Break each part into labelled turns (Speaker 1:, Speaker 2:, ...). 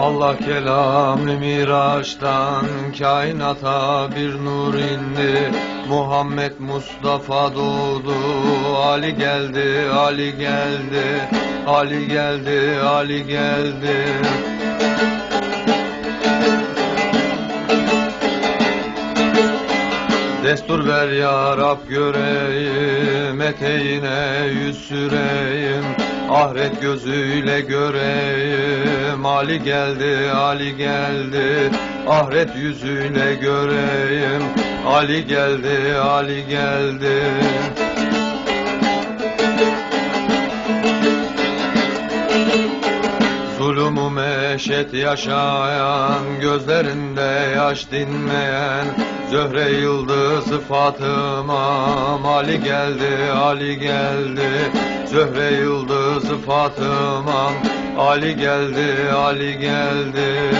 Speaker 1: Allah kelamı miraçtan kainata bir nur indi. Muhammed Mustafa doğdu Ali geldi Ali geldi Ali geldi Ali geldi Destur ver ya Rab göreyim Eteğine yüz süreyim. Ahiret gözüyle göreyim Ali geldi Ali geldi. Ahiret yüzüyle göreyim Ali geldi Ali geldi Zulümü meşet yaşayan, gözlerinde yaş dinmeyen Zöhre yıldızı Fatıma, Ali geldi, Ali geldi. Zöhre yıldızı Fatıma, Ali geldi, Ali geldi.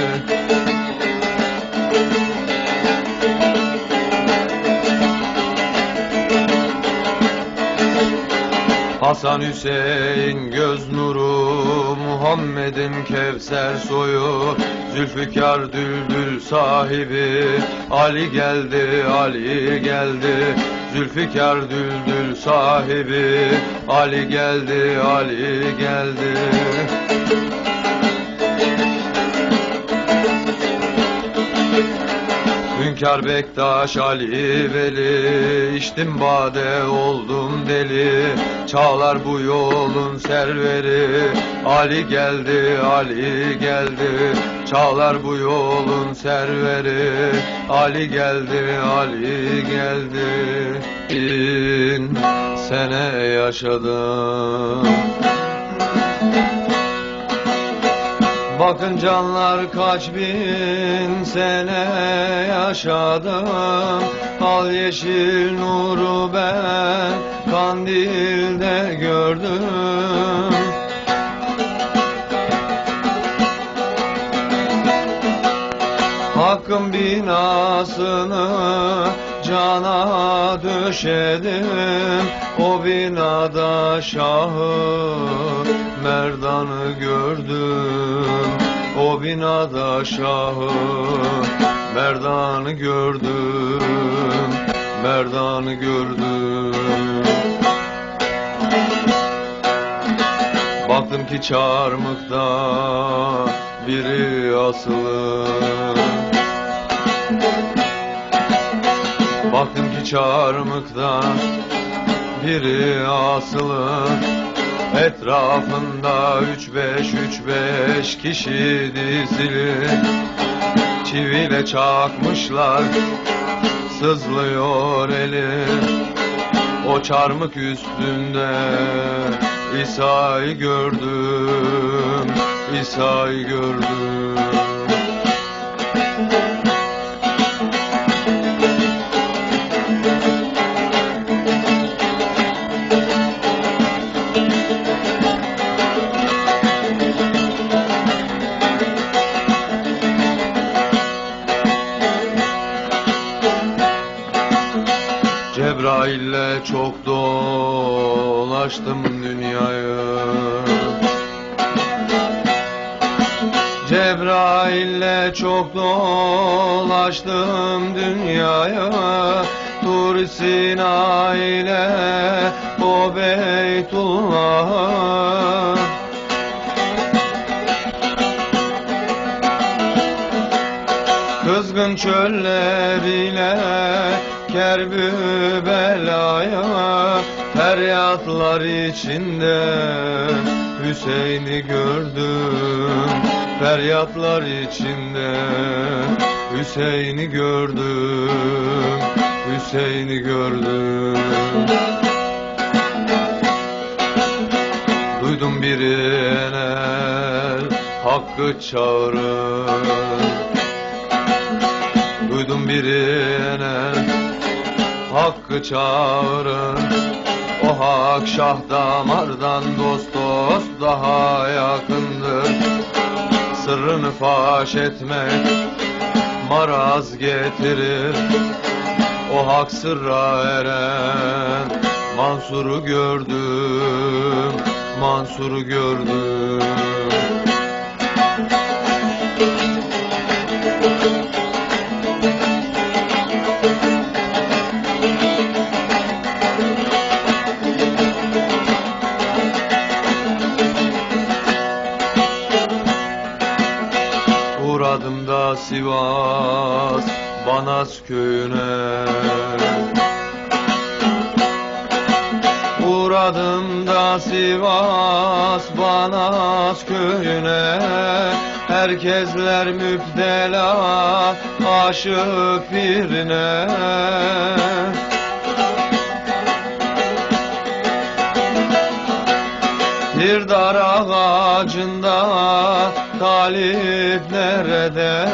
Speaker 1: Hasan Hüseyin göz nuru Muhammed'in Kevser soyu Zülfikar düldül sahibi. Ali geldi Ali geldi Zülfikar düldül sahibi. Ali geldi Ali geldi Hünkar Bektaş Ali Veli içtim bade oldum deli. Çağlar bu yolun serveri Ali geldi Ali geldi. Çağlar bu yolun serveri Ali geldi Ali geldi. Bin sene yaşadım. Bakın canlar kaç bin sene yaşadım Al yeşil nuru ben kandilde gördüm. Hakkın binasını cana döşedim. O binada şahı merdanı gördüm O binada şahı merdanı gördüm Merdanı gördüm. Baktım ki çarmıkta biri asılı. Baktım ki çarmıkta biri asılı Etrafında üç beş üç beş kişi dizili Çiviyle çakmışlar sızlıyor eli. O çarmık üstünde İsa'yı gördüm İsa'yı gördüm Cebrail'le çok dolaştım dünyayı. Cebrail'le çok dolaştım dünyayı. Tur Sina ile o Beytullah. Kızgın çöller ile kerbü belaya Feryatlar içinde Hüseyin'i gördüm Feryatlar içinde Hüseyin'i gördüm Hüseyin'i gördüm. Duydum bir enel Hakkı çağırır. Duydum bir enel Hakkı çağırır. O hak şah damardan dost dost daha yakındır. Sırrını faş etmek maraz getirir. O hak sırra eren Mansur'u gördüm Mansur'u gördüm Sivas Banas köyüne. Uğradım da Sivas Banas köyüne. Herkesler müptela aşık birine talip nerede?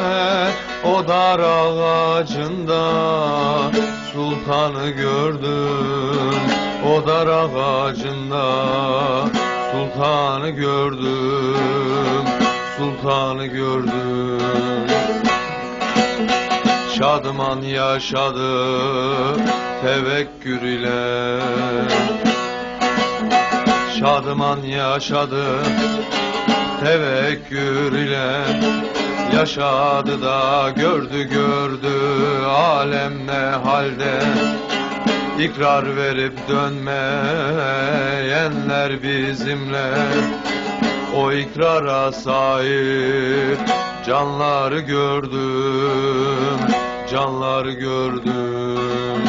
Speaker 1: O dar ağacında sultanı gördüm. O dar ağacında sultanı gördüm. Sultanı gördüm. Şadıman yaşadı tevekkür ile Şadıman yaşadı tevekkür ile Yaşadı da gördü gördü alem ne halde. İkrar verip dönmeyenler bizimle. O ikrara sahip canları gördüm Canları gördüm